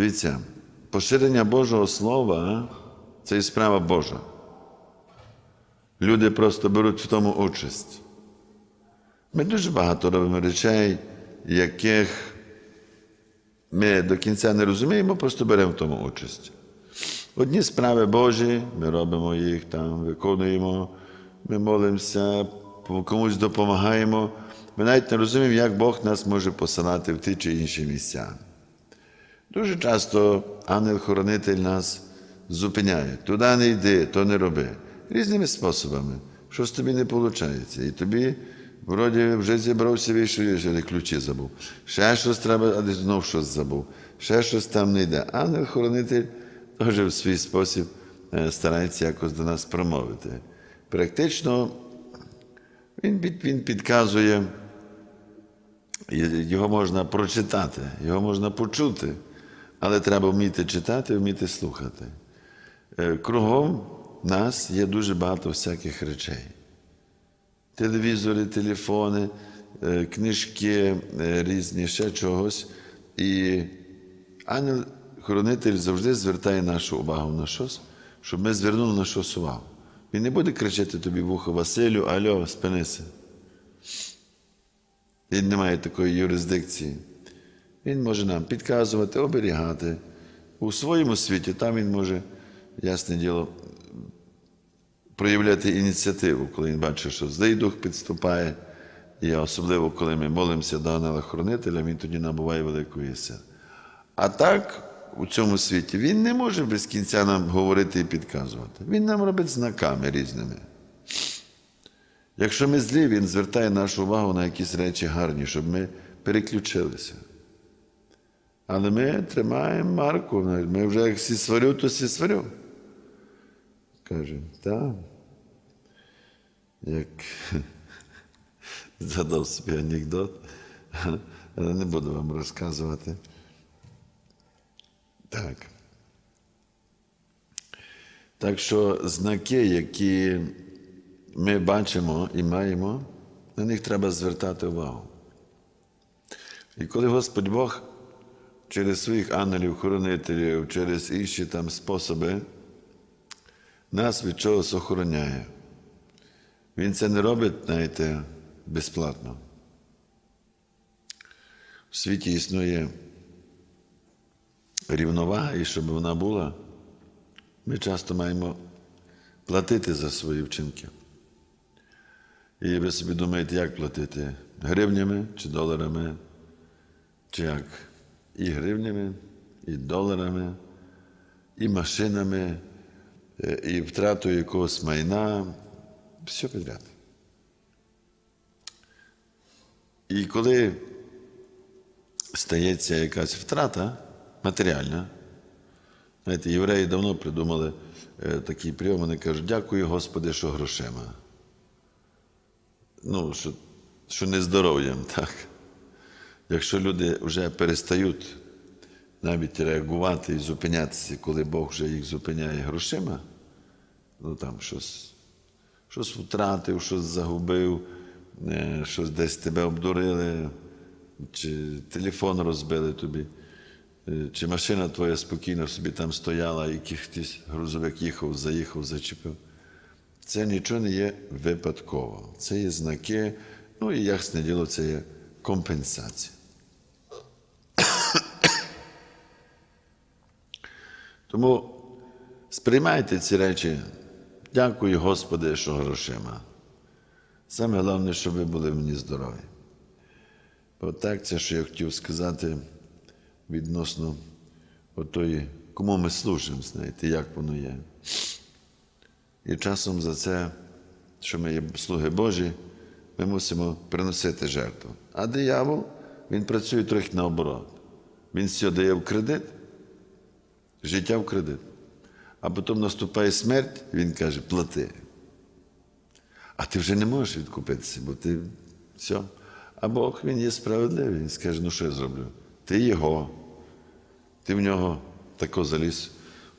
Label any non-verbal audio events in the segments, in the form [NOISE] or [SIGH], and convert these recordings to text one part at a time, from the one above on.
Дивіться, поширення Божого Слова це і справа Божа. Люди просто беруть в тому участь. Ми дуже багато робимо речей, яких ми до кінця не розуміємо, просто беремо в тому участь. Одні справи Божі, ми робимо їх там, виконуємо, ми молимося, комусь допомагаємо. Ми навіть не розуміємо, як Бог нас може посилати в ті чи інші місця. Дуже часто ангел-хоронитель нас зупиняє. Туди не йди, то не роби. Різними способами. Щось тобі не виходить. І тобі, вроді, вже зібрався вийшов, але ключі забув. Ще щось треба, а десь знов щось забув. Ще щось там не йде. Ангел-хоронитель теж в свій спосіб е, старається якось до нас промовити. Практично він, він підказує, його можна прочитати, його можна почути, але треба вміти читати, вміти слухати. Е, Кругом нас є дуже багато всяких речей. Телевізори, телефони, е, книжки е, різні, ще чогось. І ангел-хоронитель завжди звертає нашу увагу на щось, щоб ми звернули на щось увагу. Він не буде кричати тобі в Василю, альо, спинися. Він не має такої юрисдикції. Він може нам підказувати, оберігати. У своєму світі там він може, ясне діло, проявляти ініціативу, коли він бачить, що злий дух підступає. І особливо, коли ми молимося до ангела-хронителя, він тоді набуває великої сили. А так, у цьому світі він не може без кінця нам говорити і підказувати. Він нам робить знаками різними. Якщо ми злі, він звертає нашу увагу на якісь речі гарні, щоб ми переключилися. Але ми тримаємо марку, ми вже як сі сварю, то сі сварю. Каже, так. Як [LAUGHS] згадав собі анекдот, [LAUGHS] але не буду вам розказувати. Так. Так що знаки, які ми бачимо і маємо, на них треба звертати увагу. І коли Господь Бог через своїх ангелів-хоронителів, через інші там способи нас від чогось охороняє. Він це не робить, знаєте, безплатно. У світі існує рівновага, і щоб вона була, ми часто маємо платити за свої вчинки. І ви собі думаєте, як платити? Гривнями чи доларами? Чи як? І гривнями, і доларами, і машинами, е, і втратою якогось майна, все підряд. І коли стається якась втрата матеріальна, знаєте, євреї давно придумали е, такий прийом, вони кажуть, дякую Господи, що грошима. Ну, що, що не здоров'ям, так. Якщо люди вже перестають навіть реагувати і зупинятися, коли Бог вже їх зупиняє грошима, ну там щось, щось втратив, щось загубив, е, щось десь тебе обдурили, чи телефон розбили тобі, е, чи машина твоя спокійно собі там стояла, і якийсь грузовик їхав, заїхав, зачепив. Це нічого не є випадково. Це є знаки, ну і ясне діло, це є компенсація. Тому сприймайте ці речі. Дякую, Господи, що грошима. Саме головне, щоб ви були мені здорові. Отак це, що я хотів сказати відносно отої, кому ми служимо, знаєте, як воно є. І часом за це, що ми є слуги Божі, ми мусимо приносити жертву. А диявол, він працює трохи наоборот. Він все дає в кредит, життя в кредит. А потім наступає смерть, він каже, плати. А ти вже не можеш відкупитися, бо ти все. А Бог він є справедливий. Він скаже, ну що я зроблю? Ти його, ти в нього тако заліз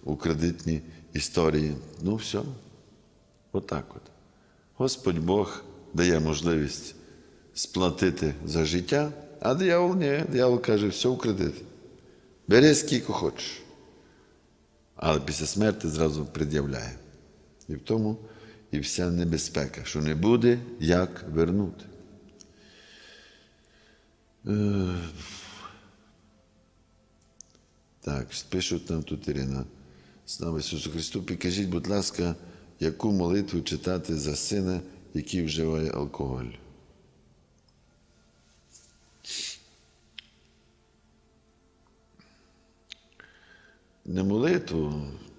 у кредитні історії. Ну все. Отак от. Господь Бог дає можливість сплатити за життя, а диявол ні. Диявол каже, все в кредит. Бери скільки хочеш. Але після смерті зразу пред'являє. І в тому і вся небезпека, що не буде як вернути. Е, Так, пишуть нам тут Ірина. Слава Ісусу Христу, підкажіть, будь ласка, яку молитву читати за сина, який вживає алкоголь? Не молитву,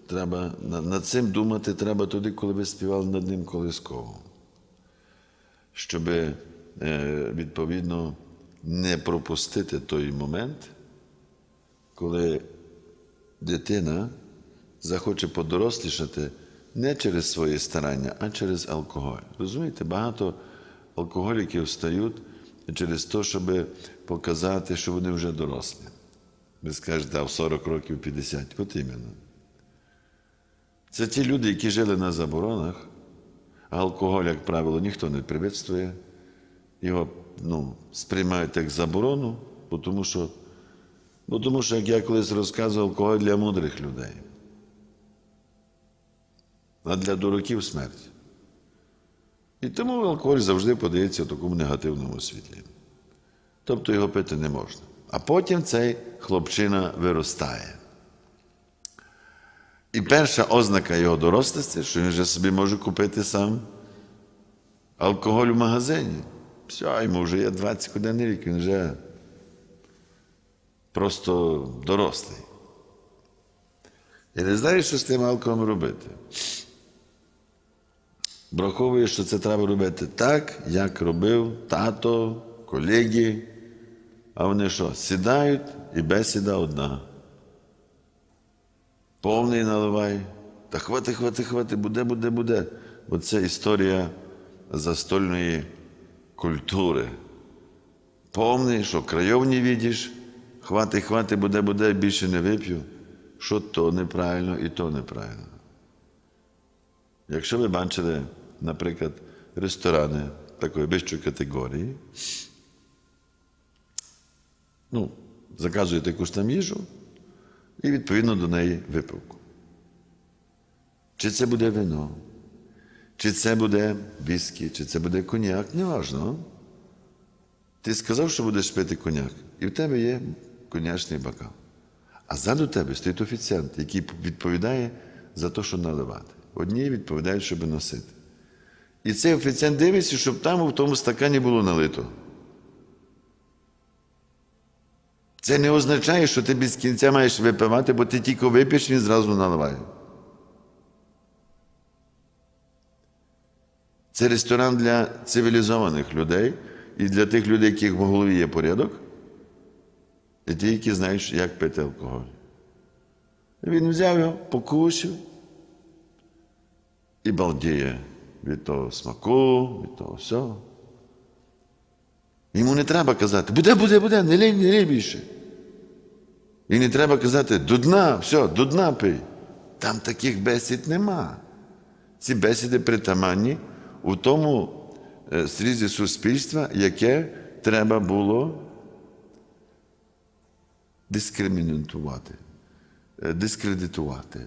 треба, над цим думати треба тоді, коли ви співали над ним колисково. Щоб е, відповідно не пропустити той момент, коли дитина захоче подорослішати не через свої старання, а через алкоголь. Розумієте, багато алкоголіків стають через те, щоб показати, що вони вже дорослі. Ви скажете, а в 40 років 50. От іменно. Це ті люди, які жили на заборонах, алкоголь, як правило, ніхто не привітствує. Його ну, сприймають як заборону, бо тому що, бо тому що, як я колись розказував, алкоголь для мудрих людей. А для дураків смерть. І тому алкоголь завжди подається в такому негативному світлі. Тобто його пити не можна. А потім цей хлопчина виростає. І перша ознака його дорослості, що він вже собі може купити сам алкоголь в магазині. Все, йому вже є 21 рік, він вже просто дорослий. І не знає, що з тим алкоголем робити. Враховує, що це треба робити так, як робив тато, колеги. А вони що? Сідають і бесіда одна. Повний наливай. Та хвати, хвати, хвати, буде, буде, буде. Це історія застольної культури. Повний, що крайов не видиш, хвати, хвати, буде, буде, більше не вип'ю. Що то неправильно і то неправильно. Якщо ви бачили, наприклад, ресторани такої вищої категорії, ну, заказуєте якусь там їжу і відповідно до неї випивку. Чи це буде вино, чи це буде віскі, чи це буде коньяк, неважно. Ти сказав, що будеш пити коньяк, і в тебе є коньячний бокал. А ззаду тебе стоїть офіціант, який відповідає за те, що наливати. Одні відповідають, щоб носити. І цей офіціант дивиться, щоб там у тому стакані було налито. Це не означає, що ти без кінця маєш випивати, бо ти тільки вип'єш, він зразу наливає. Це ресторан для цивілізованих людей і для тих людей, яких в голові є порядок, і ті, які знають, як пити алкоголь. Він взяв його, покусив і балдіє від того смаку, від того всього. Йому не треба казати, буде, буде, буде, не лій, не лій більше. І не треба казати, до дна, все, до дна пий. Там таких бесід нема. Ці бесіди притаманні у тому е, срізі суспільства, яке треба було дискримінувати, е, дискредитувати,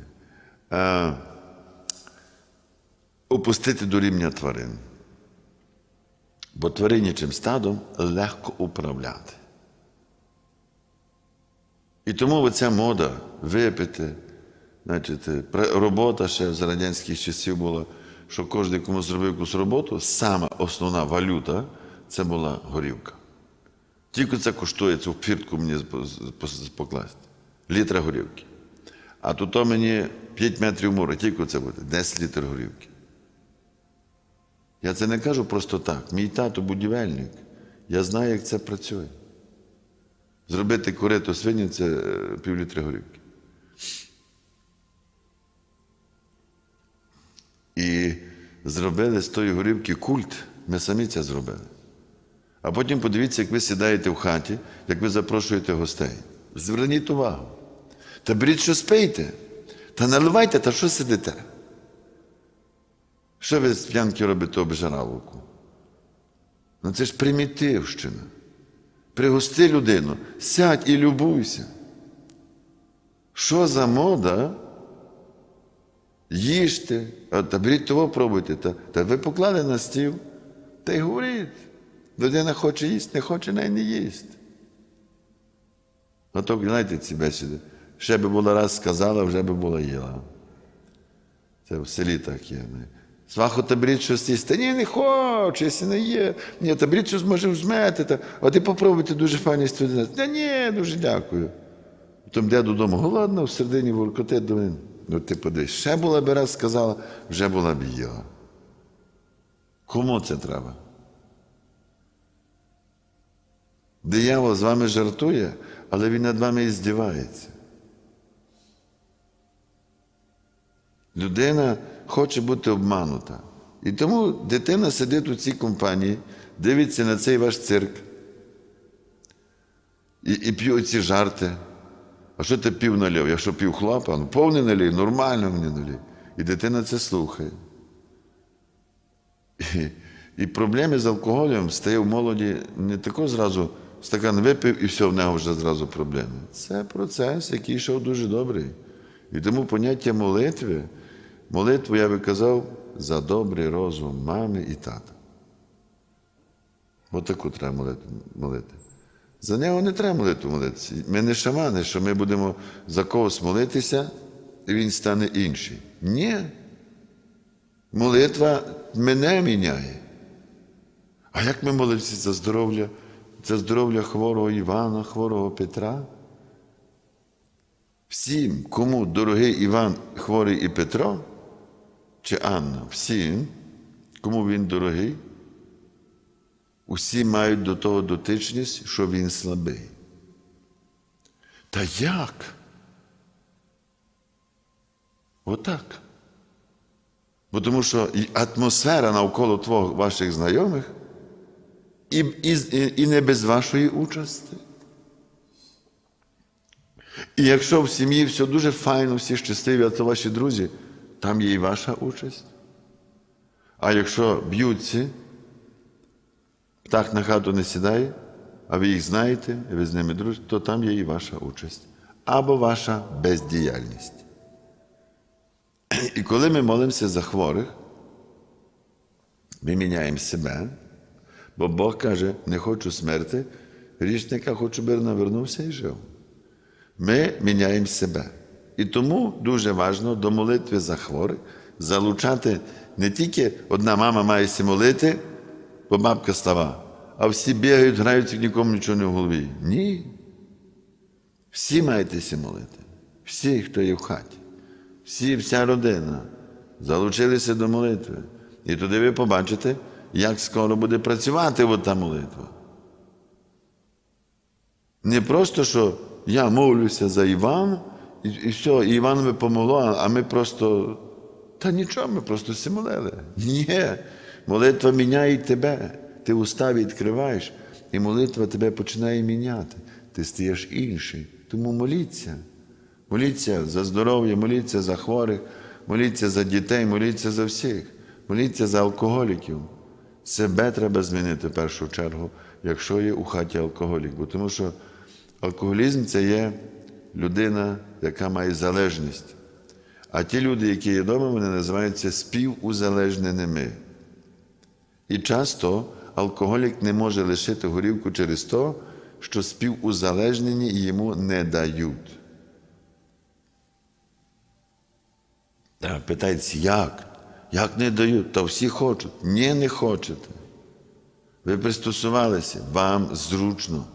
е, опустити до рівня тварин. Бо тваринячим стадом легко управляти. І тому оця мода випити, значить, робота ще з радянських часів була, що кожен, кому зробив якусь роботу, сама основна валюта це була горівка. Тільки це коштує цю фіртку мені покласти. Літра горівки. А тут мені 5 метрів моря, тільки це буде 10 літр горівки. Я це не кажу просто так. Мій тато будівельник. Я знаю, як це працює. Зробити корито свині це е, півлітри горівки. І зробили з тої горівки культ. Ми самі це зробили. А потім подивіться, як ви сідаєте в хаті, як ви запрошуєте гостей. Зверніть увагу. Та беріть щось пийте. Та наливайте, та що сидите? Що ви з п'янки робите обжираловку? Ну це ж примітивщина. Пригости людину, сядь і любуйся. Що за мода? Їжте, а та беріть того пробуйте. Та, та ви поклали на стіл, та й говоріть. Людина хоче їсти, не хоче, най не їсть. А знаєте, ці бесіди. Ще би була раз сказала, вже би була їла. Це в селі так є. Сваху та беріть щось їсти. Ні, не хочу, якщо не є. Ні, та беріть щось може вжмете. Та... А ти попробуйте дуже файні студенти. Та ні, дуже дякую. Потім йде додому, голодна, в середині воркоти до. Ну, ти подивись, ще була б раз сказала, вже була б їла. Кому це треба? Диявол з вами жартує, але він над вами і здівається. Людина хоче бути обманута. І тому дитина сидить у цій компанії, дивиться на цей ваш цирк і, і п'є ці жарти. А що ти пів налив? Я що пів хлопа? Ну, повний налив, нормально мені налив. І дитина це слухає. І, і проблеми з алкоголем стає в молоді не тако зразу стакан випив і все, в нього вже зразу проблеми. Це процес, який йшов дуже добрий. І тому поняття молитви, молитву я би казав за добрий розум мами і тата. Отаку треба молити. молити. За нього не треба молитву молитися. Ми не шамани, що ми будемо за когось молитися, і він стане інший. Ні. Молитва мене міняє. А як ми молимося за здоров'я, за здоров'я хворого Івана, хворого Петра? Всім, кому дорогий Іван, хворий і Петро, чи Анна, всім, кому він дорогий, усі мають до того дотичність, що він слабий. Та як? Отак. Бо тому що і атмосфера навколо твого, ваших знайомих і, і, і не без вашої участі. І якщо в сім'ї все дуже файно, всі щасливі, а це ваші друзі, там є і ваша участь. А якщо б'ються, птах на хату не сідає, а ви їх знаєте, і ви з ними дружите, то там є і ваша участь. Або ваша бездіяльність. І коли ми молимося за хворих, ми міняємо себе, бо Бог каже, не хочу смерти, грішника хочу, би навернувся і жив. Ми міняємо себе. І тому дуже важливо до молитви за хворих залучати не тільки одна мама має сі молити, бо бабка става, а всі бігають, граються, нікому нічого не в голові. Ні. Всі маєте сі молити. Всі, хто є в хаті. Всі, вся родина залучилися до молитви. І туди ви побачите, як скоро буде працювати от та молитва. Не просто, що я молюся за Івана, і, і все, і Іванові помогло, а ми просто. Та нічого, ми просто всі молили. Ні. Молитва міняє тебе. Ти уста відкриваєш, і молитва тебе починає міняти. Ти стаєш інший. Тому моліться. Моліться за здоров'я, моліться за хворих, моліться за дітей, моліться за всіх, моліться за алкоголіків. Себе треба змінити в першу чергу, якщо є у хаті алкоголік. Бо тому що алкоголізм це є людина, яка має залежність. А ті люди, які є вдома, вони називаються співузалежненими. І часто алкоголік не може лишити горівку через те, що співузалежнені йому не дають. Та питається, як? Як не дають? Та всі хочуть. Ні, не хочете. Ви пристосувалися, вам зручно.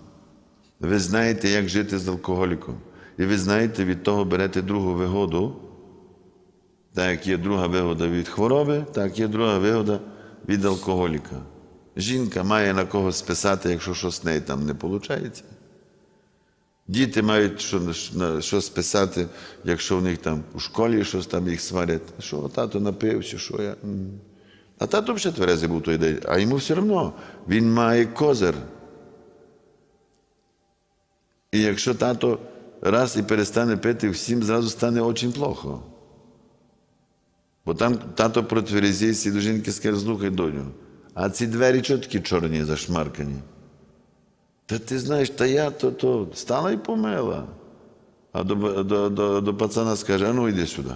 Ви знаєте, як жити з алкоголіком. І ви знаєте, від того берете другу вигоду. Так як є друга вигода від хвороби, так є друга вигода від алкоголіка. Жінка має на кого списати, якщо щось з неї там не виходить. Діти мають що, що списати, якщо в них там у школі щось там їх сварять. Що тато напився, що я. А тато вже тверезий був той день, а йому все одно він має козир. І якщо тато раз і перестане пити, всім зразу стане дуже плохо. Бо там тато протверезійся і до жінки скаже, слухай доню, а ці двері чого чорні зашмаркані? Та ти знаєш, та я то, то стала і помила. А до, до, до, до пацана скаже, а ну йди сюди.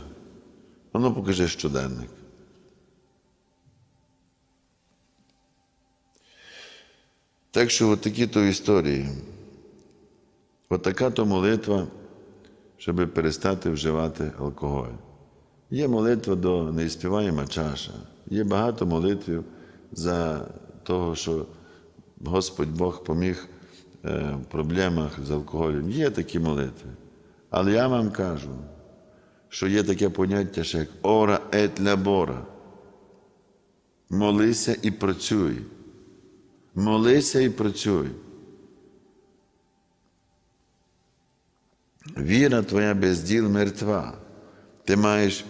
А ну покажи щоденник. Так що от такі то історії. От така то молитва, щоб перестати вживати алкоголь. Є молитва до неіспіваєма чаша. Є багато молитв за того, що Господь Бог поміг е, в проблемах з алкоголем. Є такі молитви. Але я вам кажу, що є таке поняття, що як ора ет лабора. Молися і працюй. Молися і працюй. Віра твоя без діл мертва. Ти маєш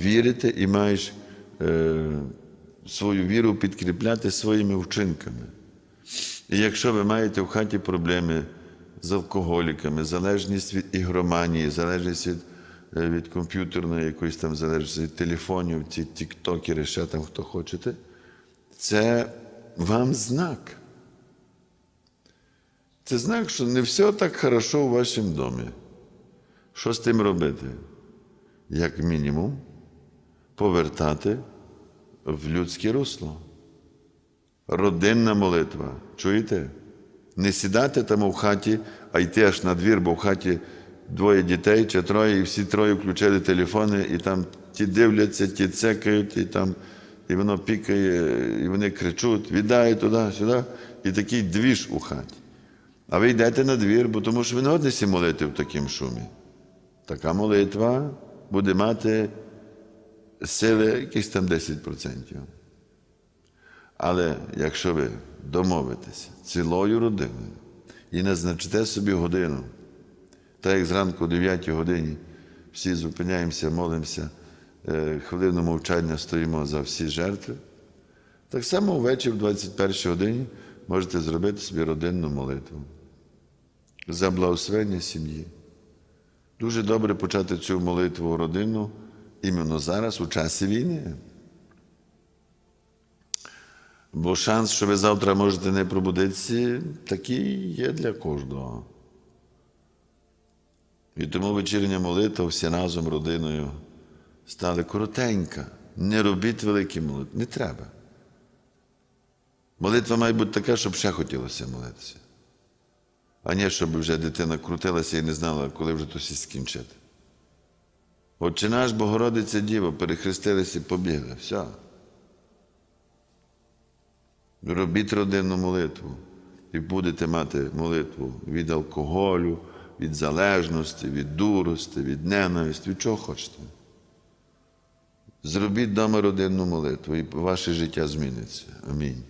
вірити і маєш е, свою віру підкріпляти своїми вчинками. І якщо ви маєте в хаті проблеми з алкоголіками, залежність від ігроманії, залежність від, е, від комп'ютерної якоїсь там залежність від телефонів, ці тіктокери, ще там хто хочете, це вам знак. Це знак, що не все так хорошо у вашому домі. Що з тим робити? Як мінімум, повертати в людське русло. Родинна молитва. Чуєте? Не сідати там у хаті, а йти аж на двір, бо в хаті двоє дітей чи троє, і всі троє включили телефони, і там ті дивляться, ті цекають, і там і воно пікає, і вони кричуть, віддай туди, сюди, і такий двіж у хаті. А ви йдете на двір, бо тому що ви не годні молити в такому шумі. Така молитва буде мати сили якісь там 10%. Але якщо ви домовитеся цілою родиною і назначите собі годину, так як зранку о 9 годині всі зупиняємося, молимося, е, хвилину мовчання стоїмо за всі жертви, так само ввечері в 21 годині можете зробити собі родинну молитву за благословення сім'ї. Дуже добре почати цю молитву родину іменно зараз, у часі війни. Бо шанс, що ви завтра можете не пробудитися, такий є для кожного. І тому вечірня молитва всі разом родиною стали коротенька. Не робіть великі молитви. Не треба. Молитва має бути така, щоб ще хотілося молитися. А не щоб вже дитина крутилася і не знала, коли вже тосі скінчити. Отче наш Богородиця Діва, перехрестилися і побігли. Все. Робіть родинну молитву і будете мати молитву від алкоголю, від залежності, від дурості, від ненависті, від чого хочете. Зробіть вдома родинну молитву, і ваше життя зміниться. Амінь.